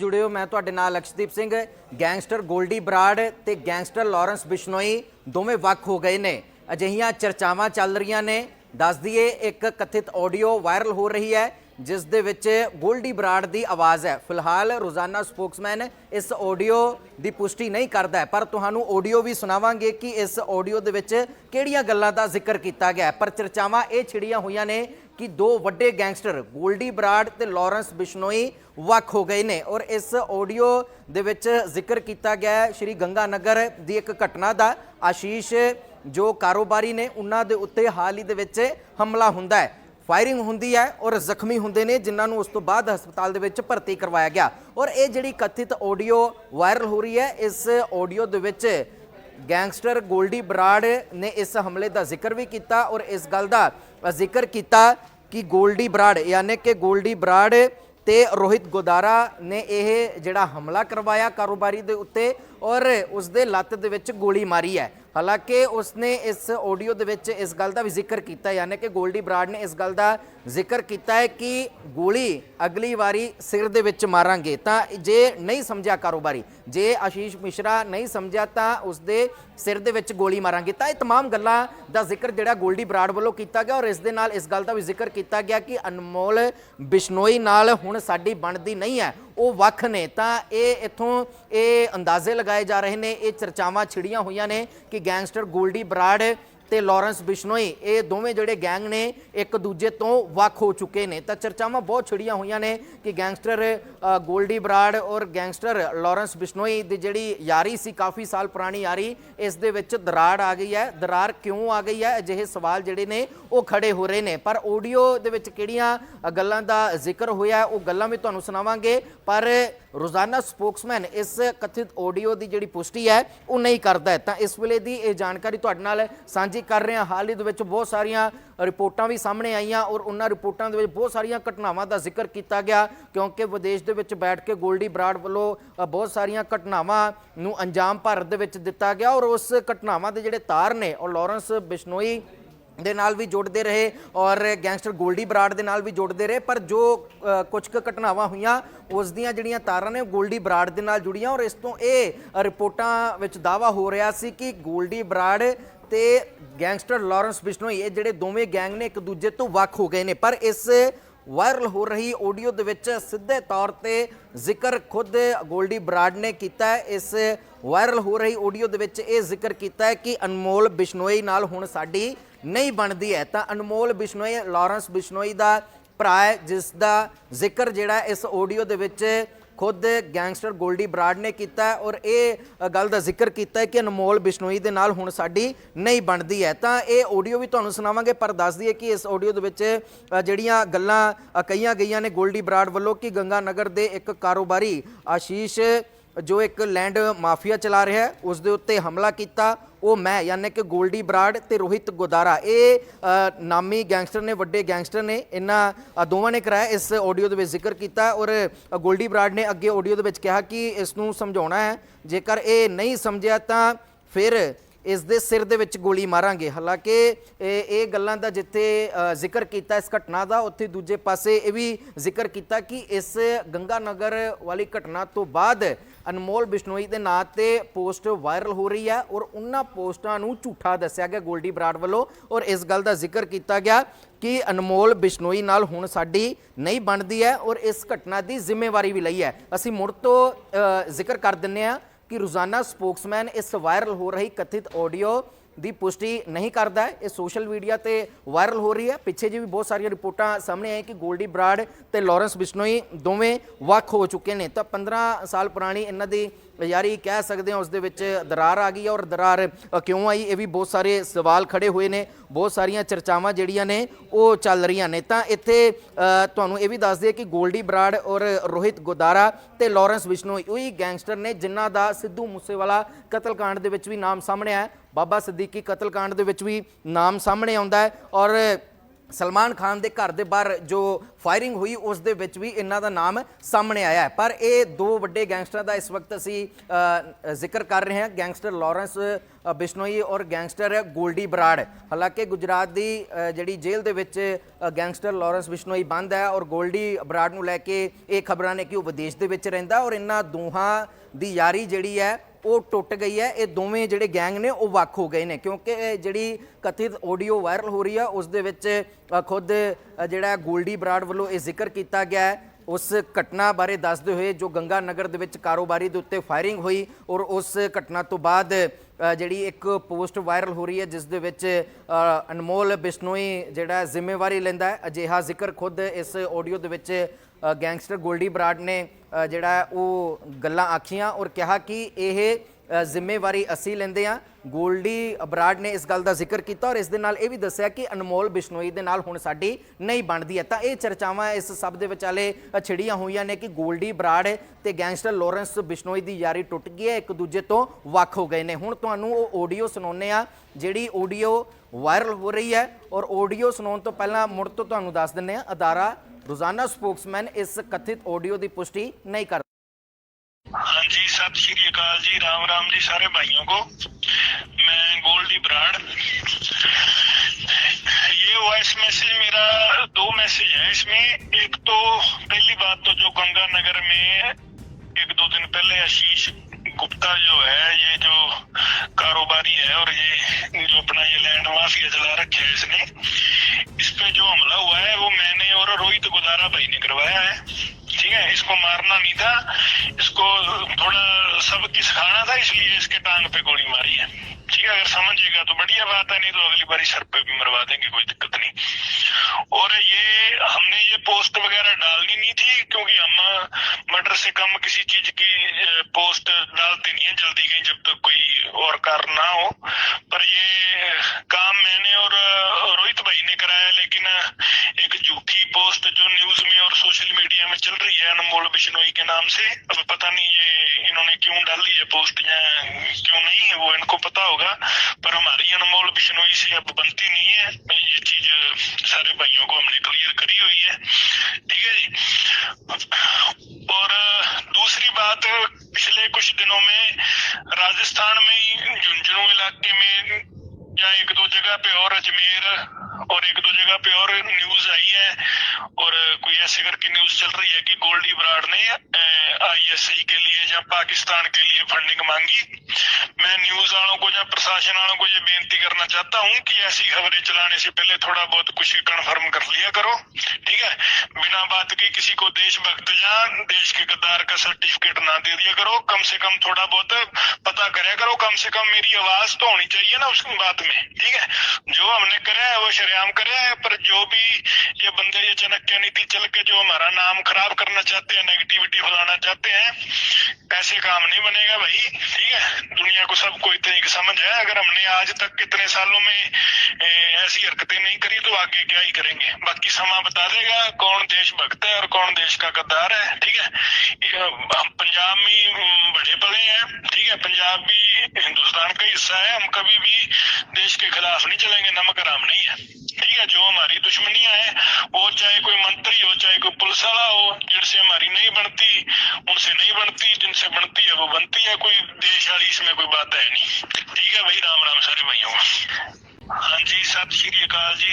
ਜੁੜੇ ਹੋ ਮੈਂ ਤੁਹਾਡੇ ਨਾਲ ਲਕਸ਼ਦੀਪ ਸਿੰਘ, ਗੈਂਗਸਟਰ ਗੋਲਡੀ ਬਰਾੜ ਤੇ ਗੈਂਗਸਟਰ ਲਾਰੈਂਸ ਬਿਸ਼ਨੋਈ ਦੋਵੇਂ ਵੱਖ ਹੋ ਗਏ ਨੇ। ਅਜਿਹੀਆਂ ਚਰਚਾਵਾਂ ਚੱਲ ਰਹੀਆਂ ਨੇ। ਦੱਸ ਦਈਏ, ਇੱਕ ਕਥਿਤ ਆਡੀਓ ਵਾਇਰਲ ਹੋ ਰਹੀ ਹੈ, ਜਿਸ ਦੇ ਵਿੱਚ ਗੋਲਡੀ ਬਰਾੜ ਦੀ ਆਵਾਜ਼ ਹੈ। ਫਿਲਹਾਲ ਰੋਜ਼ਾਨਾ ਸਪੋਕਸਮੈਨ ਇਸ ਆਡੀਓ ਦੀ ਪੁਸ਼ਟੀ ਨਹੀਂ ਕਰਦਾ ਪਰ ਤੁਹਾਨੂੰ ਆਡੀਓ ਵੀ ਸੁਣਾਵਾਂਗੇ ਕਿ ਇਸ ਆਡੀਓ ਦੇ ਵਿੱਚ ਕਿਹੜੀਆਂ ਗੱਲਾਂ ਦਾ ਜ਼ਿਕਰ ਕੀਤਾ ਗਿਆ ਪਰ ਚਰਚਾਵਾਂ ਇਹ ਛਿੜੀਆਂ ਹੋਈਆਂ ਨੇ ਕਿ ਦੋ ਵੱਡੇ ਗੈਂਗਸਟਰ, ਗੋਲਡੀ ਬਰਾੜ ਤੇ ਲਾਰੈਂਸ ਬਿਸ਼ਨੋਈ ਵੱਖ ਹੋ ਗਏ ਨੇ ਔਰ ਇਸ ਆਡੀਓ ਦੇ ਵਿੱਚ ਜ਼ਿਕਰ ਕੀਤਾ ਗਿਆ ਹੈ ਸ਼੍ਰੀ ਗੰਗਾ ਨਗਰ ਦੀ ਇੱਕ ਘਟਨਾ ਦਾ ਆਸ਼ੀਸ਼, ਜੋ ਕਾਰੋਬਾਰੀ ਨੇ ਉਹਨਾਂ ਦੇ ਉੱਤੇ ਹਾਲ ਹੀ ਦੇ ਵਿੱਚ ਹਮਲਾ ਹੁੰਦਾ ਹੈ। ਫਾਇਰਿੰਗ ਹੁੰਦੀ ਹੈ ਔਰ ਜ਼ਖਮੀ ਹੁੰਦੇ ਨੇ, ਜਿਨ੍ਹਾਂ ਨੂੰ ਉਸ ਤੋਂ ਬਾਅਦ ਹਸਪਤਾਲ ਦੇ ਵਿੱਚ ਭਰਤੀ ਕਰਵਾਇਆ ਗਿਆ। ਔਰ ਇਹ ਜਿਹੜੀ ਕਥਿਤ ਆਡੀਓ ਵਾਇਰਲ ਹੋ ਰਹੀ ਹੈ, ਇਸ ਆਡੀਓ ਦੇ ਵਿੱਚ ਗੈਂਗਸਟਰ ਗੋਲਡੀ ਬਰਾੜ ਨੇ ਇਸ ਹਮਲੇ ਦਾ ਜ਼ਿਕਰ ਵੀ ਕੀਤਾ ਔਰ ਇਸ ਗੱਲ ਦਾ ਜ਼ਿਕਰ ਕੀਤਾ ਕਿ ਗੋਲਡੀ ਬਰਾੜ, ਯਾਨੀ ਕਿ ਗੋਲਡੀ ਬਰਾੜ ਤੇ ਰੋਹਿਤ ਗੋਦਾਰਾ ਨੇ ਇਹ ਜਿਹੜਾ ਹਮਲਾ ਕਰਵਾਇਆ ਕਾਰੋਬਾਰੀ ਦੇ ਉੱਤੇ। ਔਰ ਉਸ ਦੇ ਲੱਤ ਦੇ ਵਿੱਚ ਗੋਲੀ ਮਾਰੀ ਹੈ ਹਾਲਾਂਕਿ ਉਸਨੇ ਇਸ ਆਡੀਓ ਦੇ ਵਿੱਚ ਇਸ ਗੱਲ ਦਾ ਵੀ ਜ਼ਿਕਰ ਕੀਤਾ ਯਾਨੀ ਕਿ ਗੋਲਡੀ ਬਰਾੜ ਨੇ ਇਸ ਗੱਲ ਦਾ ਜ਼ਿਕਰ ਕੀਤਾ ਹੈ ਕਿ ਗੋਲੀ ਅਗਲੀ ਵਾਰੀ ਸਿਰ ਦੇ ਵਿੱਚ ਮਾਰਾਂਗੇ ਤਾਂ ਜੇ ਨਹੀਂ ਸਮਝਿਆ ਕਾਰੋਬਾਰੀ ਜੇ ਆਸ਼ੀਸ਼ ਮਿਸ਼ਰਾ ਨਹੀਂ ਸਮਝਿਆ ਤਾਂ ਉਸ ਦੇ ਸਿਰ ਦੇ ਵਿੱਚ ਗੋਲੀ ਮਾਰਾਂਗੇ ਤਾਂ ਇਹ तमाम ਗੱਲਾਂ ਦਾ ਜ਼ਿਕਰ ਜਿਹੜਾ ਗੋਲਡੀ ਬਰਾੜ ਵੱਲੋਂ ਕੀਤਾ ਗਿਆ ਔਰ ਇਸ ਦੇ ਨਾਲ ਇਸ ਗੱਲ ਦਾ ਵੀ ਜ਼ਿਕਰ ਕੀਤਾ ਗਿਆ ਕਿ ਅਨਮੋਲ ਬਿਸ਼ਨੋਈ ਨਾਲ ਹੁਣ ਸਾਡੀ ਬਣਦੀ ਨਹੀਂ ਹੈ ਉਹ ਵੱਖ ਨੇ। ਤਾਂ ਇਹ ਇਥੋਂ ਇਹ ਅੰਦਾਜ਼ੇ ਲਗਾਏ ਜਾ ਰਹੇ ਨੇ, ਇਹ ਚਰਚਾਵਾਂ ਛਿੜੀਆਂ ਹੋਈਆਂ ਨੇ ਕਿ ਗੈਂਗਸਟਰ ਗੋਲਡੀ ਬਰਾੜ ਤੇ ਲਾਰੈਂਸ ਬਿਸ਼ਨੋਈ, ਇਹ ਦੋਵੇਂ ਜਿਹੜੇ ਗੈਂਗ ਨੇ, ਇੱਕ ਦੂਜੇ ਤੋਂ ਵੱਖ ਹੋ ਚੁੱਕੇ ਨੇ। ਤਾਂ ਚਰਚਾਵਾਂ ਬਹੁਤ ਛਿੜੀਆਂ ਹੋਈਆਂ ਨੇ ਕਿ ਗੈਂਗਸਟਰ ਗੋਲਡੀ ਬਰਾੜ ਔਰ ਗੈਂਗਸਟਰ ਲਾਰੈਂਸ ਬਿਸ਼ਨੋਈ ਦੀ ਜਿਹੜੀ ਯਾਰੀ ਸੀ, ਕਾਫੀ ਸਾਲ ਪੁਰਾਣੀ ਯਾਰੀ, ਇਸ ਦੇ ਵਿੱਚ ਦਰਾੜ ਆ ਗਈ ਹੈ। ਦਰਾਰ ਕਿਉਂ ਆ ਗਈ ਹੈ? ਅਜਿਹੇ ਸਵਾਲ ਜਿਹੜੇ ਨੇ, ਉਹ ਖੜੇ ਹੋ ਰਹੇ ਨੇ। ਪਰ ਆਡੀਓ ਦੇ ਵਿੱਚ ਕਿਹੜੀਆਂ ਗੱਲਾਂ ਦਾ ਜ਼ਿਕਰ ਹੋਇਆ ਉਹ ਗੱਲਾਂ ਵੀ ਤੁਹਾਨੂੰ ਸੁਣਾਵਾਂਗੇ। ਪਰ ਰੋਜ਼ਾਨਾ ਸਪੋਕਸਮੈਨ ਇਸ ਕਥਿਤ ਆਡੀਓ ਦੀ ਜਿਹੜੀ ਪੁਸ਼ਟੀ ਹੈ, ਉਹ ਨਹੀਂ ਕਰਦਾ ਤਾਂ ਇਸ ਵੇਲੇ ਦੀ ਇਹ ਜਾਣਕਾਰੀ ਤੁਹਾਡੇ ਨਾਲ ਸਾਂਝੀ ਕਰ ਰਹੇ ਹਾਂ। ਹਾਲ ਹੀ ਦੇ ਵਿੱਚ ਬਹੁਤ ਸਾਰੀਆਂ ਰਿਪੋਰਟਾਂ ਵੀ ਸਾਹਮਣੇ ਆਈਆਂ ਔਰ ਉਹਨਾਂ ਰਿਪੋਰਟਾਂ ਦੇ ਵਿੱਚ ਬਹੁਤ ਸਾਰੀਆਂ ਘਟਨਾਵਾਂ ਦਾ ਜ਼ਿਕਰ ਕੀਤਾ ਗਿਆ ਕਿਉਂਕਿ ਵਿਦੇਸ਼ ਦੇ ਵਿੱਚ ਬੈਠ ਕੇ ਗੋਲਡੀ ਬਰਾੜ ਵੱਲੋਂ ਬਹੁਤ ਸਾਰੀਆਂ ਘਟਨਾਵਾਂ ਨੂੰ ਅੰਜਾਮ ਭਾਰਤ ਦੇ ਵਿੱਚ ਦਿੱਤਾ ਗਿਆ ਔਰ ਉਸ ਘਟਨਾਵਾਂ ਦੇ ਜਿਹੜੇ ਤਾਰ ਨੇ ਉਹ ਲਾਰੈਂਸ ਬਿਸ਼ਨੋਈ ਦੇ ਨਾਲ ਵੀ ਜੁੜਦੇ ਰਹੇ ਔਰ ਗੈਂਗਸਟਰ ਗੋਲਡੀ ਬਰਾੜ ਦੇ ਨਾਲ ਵੀ ਜੁੜਦੇ ਰਹੇ। ਪਰ ਜੋ ਅ, ਕੁਝ ਕੁ ਘਟਨਾਵਾਂ ਹੋਈਆਂ ਉਸ ਦੀਆਂ ਜਿਹੜੀਆਂ ਤਾਰਾਂ ਨੇ ਉਹ ਗੋਲਡੀ ਬਰਾੜ ਦੇ ਨਾਲ ਜੁੜੀਆਂ ਔਰ ਇਸ ਤੋਂ ਇਹ ਰਿਪੋਰਟਾਂ ਵਿੱਚ ਦਾਵਾ ਹੋ ਰਿਹਾ ਸੀ ਕਿ ਗੋਲਡੀ ਬਰਾੜ ਤੇ ਗੈਂਗਸਟਰ ਲਾਰੈਂਸ ਬਿਸ਼ਨੋਈ, ਇਹ ਜਿਹੜੇ ਦੋਵੇਂ ਗੈਂਗ ਨੇ ਇੱਕ ਦੂਜੇ ਤੋਂ ਵੱਖ ਹੋ ਗਏ ਨੇ। ਪਰ ਇਸ ਵਾਇਰਲ ਹੋ ਰਹੀ ਆਡੀਓ ਦੇ ਵਿੱਚ ਸਿੱਧੇ ਤੌਰ ਤੇ ਜ਼ਿਕਰ ਖੁਦ ਗੋਲਡੀ ਬਰਾੜ ਨੇ ਕੀਤਾ ਹੈ। ਇਸ ਵਾਇਰਲ ਹੋ ਰਹੀ ਆਡੀਓ ਦੇ ਵਿੱਚ ਇਹ ਜ਼ਿਕਰ ਕੀਤਾ ਹੈ ਕਿ ਅਨਮੋਲ ਬਿਸ਼ਨੋਈ ਨਾਲ ਹੁਣ ਸਾਡੀ ਨਹੀਂ ਬਣਦੀ ਹੈ। ਤਾਂ ਅਨਮੋਲ ਬਿਸ਼ਨੋਈ, ਲਾਰੈਂਸ ਬਿਸ਼ਨੋਈ ਦਾ ਭਰਾ ਹੈ, ਜਿਸ ਦਾ ਜ਼ਿਕਰ ਜਿਹੜਾ ਇਸ ਆਡੀਓ ਦੇ ਵਿੱਚ ਖੁਦ ਗੈਂਗਸਟਰ ਗੋਲਡੀ ਬਰਾੜ ਨੇ ਕੀਤਾ ਔਰ ਇਹ ਗੱਲ ਦਾ ਜ਼ਿਕਰ ਕੀਤਾ ਕਿ ਅਨਮੋਲ ਬਿਸ਼ਨੋਈ ਦੇ ਨਾਲ ਹੁਣ ਸਾਡੀ ਨਹੀਂ ਬਣਦੀ ਹੈ। ਤਾਂ ਇਹ ਆਡੀਓ ਵੀ ਤੁਹਾਨੂੰ ਸੁਣਾਵਾਂਗੇ, ਪਰ ਦੱਸ ਦਈਏ ਕਿ ਇਸ ਆਡੀਓ ਦੇ ਵਿੱਚ ਜਿਹੜੀਆਂ ਗੱਲਾਂ ਕਹੀਆਂ ਗਈਆਂ ਨੇ ਗੋਲਡੀ ਬਰਾੜ ਵੱਲੋਂ ਕਿ ਗੰਗਾ ਨਗਰ ਦੇ ਇੱਕ ਕਾਰੋਬਾਰੀ ਆਸ਼ੀਸ਼ ਜੋ ਇੱਕ ਲੈਂਡ ਮਾਫੀਆ ਚਲਾ ਰਿਹਾ ਹੈ, ਉਸ ਦੇ ਉੱਤੇ ਹਮਲਾ ਕੀਤਾ। ਉਹ ਮੈਂ, ਯਾਨੀ ਕਿ ਗੋਲਡੀ ਬਰਾੜ ਤੇ ਰੋਹਿਤ ਗੋਦਾਰਾ। ਇਹ ਨਾਮੀ ਗੈਂਗਸਟਰ ਨੇ, ਵੱਡੇ ਗੈਂਗਸਟਰ ਨੇ ਇਹਨਾਂ ਦੋਵਾਂ ਨੇ ਕਰਾਇਆ। ਇਸ ਆਡੀਓ ਦੇ ਵਿੱਚ ਜ਼ਿਕਰ ਕੀਤਾ ਔਰ ਗੋਲਡੀ ਬਰਾੜ ਨੇ ਅੱਗੇ ਆਡੀਓ ਦੇ ਵਿੱਚ ਕਿਹਾ ਕਿ ਇਸ ਨੂੰ ਸਮਝਾਉਣਾ ਹੈ। ਜੇਕਰ ਇਹ ਨਹੀਂ ਸਮਝਿਆ ਤਾਂ ਫਿਰ ਇਸ ਦੇ ਸਿਰ ਦੇ ਵਿੱਚ ਗੋਲੀ ਮਾਰਾਂਗੇ। ਹਾਲਾਂਕਿ, ਇਹ ਇਹ ਗੱਲਾਂ ਦਾ ਜਿੱਥੇ ਜ਼ਿਕਰ ਕੀਤਾ ਇਸ ਘਟਨਾ ਦਾ, ਉੱਥੇ ਦੂਜੇ ਪਾਸੇ ਇਹ ਵੀ ਜ਼ਿਕਰ ਕੀਤਾ ਕਿ ਇਸ ਗੰਗਾ ਨਗਰ ਵਾਲੀ ਘਟਨਾ ਤੋਂ ਬਾਅਦ ਅਨਮੋਲ ਬਿਸ਼ਨੋਈ ਦੇ ਨਾਂ ਤੇ ਪੋਸਟ ਵਾਇਰਲ ਹੋ ਰਹੀ ਹੈ ਔਰ ਉਹਨਾਂ ਪੋਸਟਾਂ ਨੂੰ ਝੂਠਾ ਦੱਸਿਆ ਗਿਆ ਗੋਲਡੀ ਬਰਾੜ ਵੱਲੋਂ ਔਰ ਇਸ ਗੱਲ ਦਾ ਜ਼ਿਕਰ ਕੀਤਾ ਗਿਆ ਕਿ ਅਨਮੋਲ ਬਿਸ਼ਨੋਈ ਨਾਲ ਹੁਣ ਸਾਡੀ ਨਹੀਂ ਬਣਦੀ ਹੈ ਔਰ ਇਸ ਘਟਨਾ ਦੀ ਜ਼ਿੰਮੇਵਾਰੀ ਵੀ ਲਈ ਹੈ। ਅਸੀਂ ਮੁੜ ਤੋਂ ਜ਼ਿਕਰ ਕਰ ਦਿੰਨੇ ਆ ਕਿ ਰੋਜ਼ਾਨਾ ਸਪੋਕਸਮੈਨ ਇਸ ਵਾਇਰਲ ਹੋ ਰਹੀ ਕਥਿਤ ਆਡੀਓ ਦੀ ਪੁਸ਼ਟੀ ਨਹੀਂ ਕਰਦਾ ਹੈ। ਇਹ ਸੋਸ਼ਲ ਮੀਡੀਆ ਤੇ ਵਾਇਰਲ ਹੋ ਰਹੀ ਹੈ। ਪਿੱਛੇ ਜੀ ਵੀ ਬਹੁਤ ਸਾਰੀਆਂ ਰਿਪੋਰਟਾਂ ਸਾਹਮਣੇ ਆਏ ਕਿ ਗੋਲਡੀ ਬਰਾੜ ਤੇ ਲਾਰੈਂਸ ਬਿਸ਼ਨੋਈ ਦੋਵੇਂ ਵੱਖ ਹੋ ਚੁੱਕੇ ਨੇ। ਤਾਂ 15 ਸਾਲ ਪੁਰਾਣੀ ਇਹਨਾਂ ਦੀ ਯਾਰੀ ਕਹਿ ਸਕਦੇ ਹਾਂ, ਉਸ ਦੇ ਵਿੱਚ ਦਰਾਰ ਆ ਗਈ ਹੈ ਔਰ ਦਰਾਰ ਕਿਉਂ ਆਈ, ਇਹ ਵੀ ਬਹੁਤ ਸਾਰੇ ਸਵਾਲ ਖੜੇ ਹੋਏ ਨੇ। ਬਹੁਤ ਸਾਰੀਆਂ ਚਰਚਾਵਾਂ ਜਿਹੜੀਆਂ ਨੇ, ਉਹ ਚੱਲ ਰਹੀਆਂ ਨੇ। ਤਾਂ ਇੱਥੇ ਤੁਹਾਨੂੰ ਇਹ ਵੀ ਦੱਸ ਦਈਏ ਕਿ ਗੋਲਡੀ ਬਰਾੜ ਔਰ ਰੋਹਿਤ ਗੋਦਾਰਾ ਤੇ ਲਾਰੈਂਸ ਬਿਸ਼ਨੋਈ ਉਹੀ ਗੈਂਗਸਟਰ ਨੇ, ਜਿਨ੍ਹਾਂ ਦਾ ਸਿੱਧੂ ਮੂਸੇਵਾਲਾ ਕਤਲकांड ਦੇ ਵਿੱਚ ਵੀ ਨਾਮ ਸਾਹਮਣੇ ਆਇਆ। ਬਾਬਾ ਸਦੀਕੀ ਕਤਲकांड ਦੇ ਵਿੱਚ ਵੀ ਨਾਮ ਸਾਹਮਣੇ ਆਉਂਦਾ ਹੈ ਔਰ ਸਲਮਾਨ ਖਾਨ ਦੇ ਘਰ ਦੇ ਬਾਹਰ ਜੋ ਫਾਇਰਿੰਗ ਹੋਈ, ਉਸ ਦੇ ਵਿੱਚ ਵੀ ਇਹਨਾਂ ਦਾ ਨਾਮ ਸਾਹਮਣੇ ਆਇਆ ਹੈ। ਪਰ ਇਹ ਦੋ ਵੱਡੇ ਗੈਂਗਸਟਰਾਂ ਦਾ ਇਸ ਵਕਤ ਅਸੀਂ ਜ਼ਿਕਰ ਕਰ ਰਹੇ ਹਾਂ। ਗੈਂਗਸਟਰ ਲਾਰੈਂਸ ਬਿਸ਼ਨੋਈ ਔਰ ਗੈਂਗਸਟਰ ਗੋਲਡੀ ਬਰਾੜ। ਹਾਲਾਂਕਿ ਗੁਜਰਾਤ ਦੀ ਜਿਹੜੀ ਜੇਲ੍ਹ ਦੇ ਵਿੱਚ ਗੈਂਗਸਟਰ ਲਾਰੈਂਸ ਬਿਸ਼ਨੋਈ ਬੰਦ ਹੈ ਔਰ ਗੋਲਡੀ ਬਰਾੜ ਨੂੰ ਲੈ ਕੇ ਇਹ ਖਬਰਾਂ ਨੇ ਕਿ ਉਹ ਵਿਦੇਸ਼ ਦੇ ਵਿੱਚ ਰਹਿੰਦਾ ਔਰ ਇਹਨਾਂ ਦੋਹਾਂ ਦੀ ਯਾਰੀ ਜਿਹੜੀ ਹੈ ਉਹ ਟੁੱਟ ਗਈ ਹੈ, ਇਹ ਦੋਵੇਂ ਜਿਹੜੇ ਗੈਂਗ ਨੇ ਉਹ ਵੱਖ ਹੋ ਗਏ ਨੇ, ਕਿਉਂਕਿ ਇਹ ਜਿਹੜੀ ਕਥਿਤ ਆਡੀਓ ਵਾਇਰਲ ਹੋ ਰਹੀ ਹੈ, ਉਸ ਦੇ ਵਿੱਚ ਖੁਦ ਜਿਹੜਾ ਗੋਲਡੀ ਬਰਾੜ ਵੱਲੋਂ ਇਹ ਜ਼ਿਕਰ ਕੀਤਾ ਗਿਆ ਹੈ। ਉਸ ਘਟਨਾ ਬਾਰੇ ਦੱਸਦੇ ਹੋਏ ਜੋ ਗੰਗਾ ਨਗਰ ਦੇ ਵਿੱਚ ਕਾਰੋਬਾਰੀ ਦੇ ਉੱਤੇ ਫਾਇਰਿੰਗ ਹੋਈ ਔਰ ਉਸ ਘਟਨਾ ਤੋਂ ਬਾਅਦ ਜਿਹੜੀ ਇੱਕ ਪੋਸਟ ਵਾਇਰਲ ਹੋ ਰਹੀ ਹੈ, ਜਿਸ ਦੇ ਵਿੱਚ ਅਨਮੋਲ ਬਿਸ਼ਨੋਈ ਜਿਹੜਾ ਜ਼ਿੰਮੇਵਾਰੀ ਲੈਂਦਾ ਹੈ। ਅਜਿਹਾ ਜ਼ਿਕਰ ਖੁਦ ਇਸ ਆਡੀਓ ਦੇ ਵਿੱਚ ਗੈਂਗਸਟਰ ਗੋਲਡੀ ਬਰਾਡ ਨੇ ਜਿਹੜਾ ਉਹ ਗੱਲਾਂ ਆਖੀਆਂ ਔਰ ਕਿਹਾ ਕਿ ਇਹ ਜ਼ਿੰਮੇਵਾਰੀ ਅਸੀਂ ਲੈਂਦੇ ਆ ਗੋਲਡੀ ਅਬਰਾੜ ਨੇ ਇਸ ਗੱਲ ਦਾ ਜ਼ਿਕਰ ਕੀਤਾ ਔਰ ਇਸ ਦੇ ਨਾਲ ਇਹ ਵੀ ਦੱਸਿਆ ਕਿ ਅਨਮੋਲ ਬਿਸ਼ਨੋਈ ਦੇ ਨਾਲ ਹੁਣ ਸਾਡੀ ਨਹੀਂ ਬਣਦੀ ਹੈ। ਤਾਂ ਇਹ ਚਰਚਾਵਾਂ ਇਸ ਸਭ ਦੇ ਵਿਚਾਲੇ ਛਿੜੀਆਂ ਹੋਈਆਂ ਨੇ ਕਿ ਗੋਲਡੀ ਬਰਾਡ ਤੇ ਗੈਂਗਸਟਰ ਲਾਰੈਂਸ ਬਿਸ਼ਨੋਈ ਦੀ ਯਾਰੀ ਟੁੱਟ ਗਈ ਹੈ। ਇੱਕ ਦੂਜੇ ਤੋਂ ਵੱਖ ਹੋ ਗਏ ਨੇ। ਹੁਣ ਤੁਹਾਨੂੰ ਉਹ ਆਡੀਓ ਸੁਣਾਉਨੇ ਆ ਜਿਹੜੀ ਆਡੀਓ ਵਾਇਰਲ ਹੋ ਰਹੀ ਹੈ ਔਰ ਆਡੀਓ ਸੁਣਾਉਣ ਤੋਂ ਪਹਿਲਾਂ ਮੁੜ ਤੋਂ ਤੁਹਾਨੂੰ ਦੱਸ ਦਿੰਨੇ ਆ ਅਦਾਰਾ ਰੋਜ਼ਾਨਾ ਸਪੋਕਸਮੈਨ ਇਸ ਕਥਿਤ ਆਡੀਓ ਦੀ ਪੁਸ਼ਟੀ ਨਹੀਂ ਕਰਦਾ ਹਾਂਜੀ, ਸਤਿ ਸ਼੍ਰੀ अकाल जी राम राम जी सारे भाइयों को मैं गोल्डी बराड़ ये वॉइस मैसेज मेरा दो मैसेज है इसमें एक तो पहली बात तो जो गंगानगर में एक दो दिन पहले आशीष गुप्ता जो है ये जो कारोबारी है और ये जो अपना ये लैंड माफिया चला रखे है इसने इस पे जो हमला हुआ है वो मैंने और रोहित गुदारा भाई ने करवाया है ठीक है, इसको मारना नहीं था, इसको थोड़ा सबक सिखाना था, इसलिए इसके टांग पे गोली मारी है। ठीक है, अगर समझेगा तो बढ़िया बात है, नहीं तो अगली बारी सर पे भी मरवा देंगे, कोई दिक्कत नहीं। और ये, हमने ये पोस्ट वगैरह डालनी नहीं थी, क्योंकि हम मर्डर से कम किसी चीज़ की पोस्ट डालते नहीं है, जल्दी कहीं जब तक तो कोई और कारण ना हो। पर ये काम मैंने और रोहित भाई ने कराया लेकिन अ, एक झूठी पोस्ट जो न्यूज़ में और सोशल मीडिया में चल रही है अनमोल बिश्नोई के नाम से। अब पता नहीं ये इन्होंने क्यों डाली है पोस्ट या क्यों नहीं है वो इनको पता होगा। पर हमारी अनमोल बिश्नोई से अब बनती नहीं है। ये चीज़ सारे भाइयों को हमने क्लियर करी हुई है। ठीक है जी। और दूसरी बात, पिछले कुछ दिनों में राजस्थान में झुंझुनू इलाके में या एक दो जगह पे और अजमेर और एक दो जगह पे और न्यूज़ आई है और कोई ऐसे करके न्यूज़ चल रही है कि गोल्डी बराड़ ने आईएसआई के लिए या पाकिस्तान के लिए फंडिंग मांगी। मैं न्यूज़ वालों को या प्रशासन वालों को ये बेनती करना चाहता हूँ कि ऐसी खबरें चलाने से पहले थोड़ा बहुत कुछ कन्फर्म कर लिया करो, ठीक है? बिना बात के किसी को देशभक्त या देश के गद्दार का सर्टिफिकेट ना दे दिया करो। कम से कम थोड़ा बहुत पता करे कम से कम मेरी आवाज़ तो होनी चाहिए ना उस बात में, ठीक है? जो हमने करे है, वो शरेआम कर पर जो भी ये बंदे, ये चाणक्य नीति चल के जो हमारा नाम खराब करना चाहते हैं नेगेटिविटी फैलाना चाहते हैं, ऐसे काम नहीं बनेगा भाई, ठीक है? दुनिया को सबको इतनी समझ है, अगर हमने आज तक कितने सालों में ऐसी हरकतें नहीं करी तो आगे क्या ही करेंगे? बाकी समा बता देगा कौन देशभक्त है और कौन देश का गद्दार है ठीक है? पंजाब में हम्म, बड़े पले हैं ठीक है? पंजाब भी हिंदुस्तान का हिस्सा है हम कभी भी देश के खिलाफ नहीं चलेंगे नमक हराम नहीं है ठीक है? जो हमारी दुश्मनियाँ हैं वो चाहे कोई मंत्री हो चाहे कोई पुलिस वाला हो जिनसे हमारी नहीं बनती उनसे नहीं बनती जिनसे बनती है वो बनती है कोई देश वाली इसमें कोई बात है नहीं ठीक है? भाई राम राम सारे भाइयों ਹਾਂਜੀ ਸਤਿ ਸ਼੍ਰੀ ਅਕਾਲ ਜੀ।